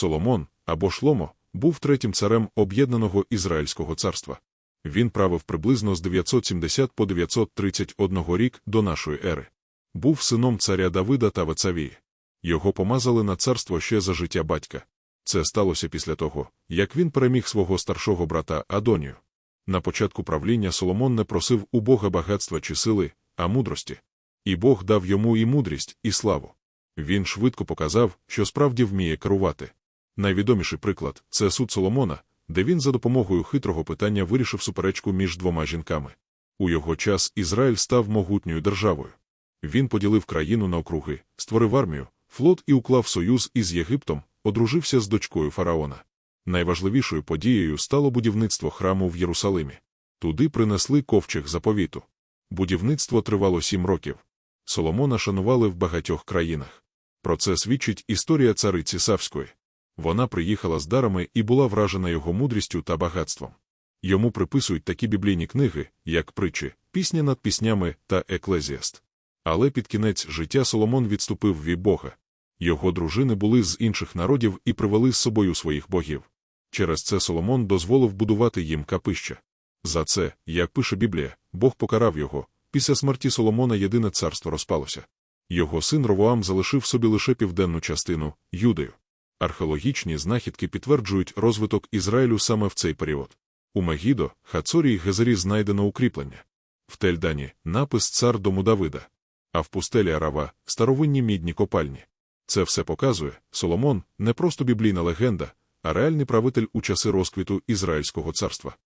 Соломон або Шломо був третім царем об'єднаного Ізраїльського царства. Він правив приблизно з 970 по 931 рік до нашої ери. Був сином царя Давида та Вецавії. Його помазали на царство ще за життя батька. Це сталося після того, як він переміг свого старшого брата Адонію. На початку правління Соломон не просив у Бога багатства чи сили, а мудрості. І Бог дав йому і мудрість, і славу. Він швидко показав, що справді вміє керувати. Найвідоміший приклад це суд Соломона, де він за допомогою хитрого питання вирішив суперечку між двома жінками. У його час Ізраїль став могутньою державою. Він поділив країну на округи, створив армію, флот і уклав союз із Єгиптом, одружився з дочкою фараона. Найважливішою подією стало будівництво храму в Єрусалимі. Туди принесли ковчег заповіту. Будівництво тривало сім років. Соломона шанували в багатьох країнах. Про це свідчить історія цариці Савської. Вона приїхала з дарами і була вражена його мудрістю та багатством. Йому приписують такі біблійні книги, як притчі, пісня над піснями та еклезіаст. Але під кінець життя Соломон відступив від Бога. Його дружини були з інших народів і привели з собою своїх богів. Через це Соломон дозволив будувати їм капища. За це, як пише Біблія, Бог покарав його. Після смерті Соломона єдине царство розпалося. Його син Ровоам залишив собі лише південну частину Юдею. Археологічні знахідки підтверджують розвиток Ізраїлю саме в цей період. У Мегідо, Хацорі й Гезері знайдено укріплення. В Тельдані напис цар дому Давида, а в пустелі Арава старовинні мідні копальні. Це все показує, Соломон не просто біблійна легенда, а реальний правитель у часи розквіту Ізраїльського царства.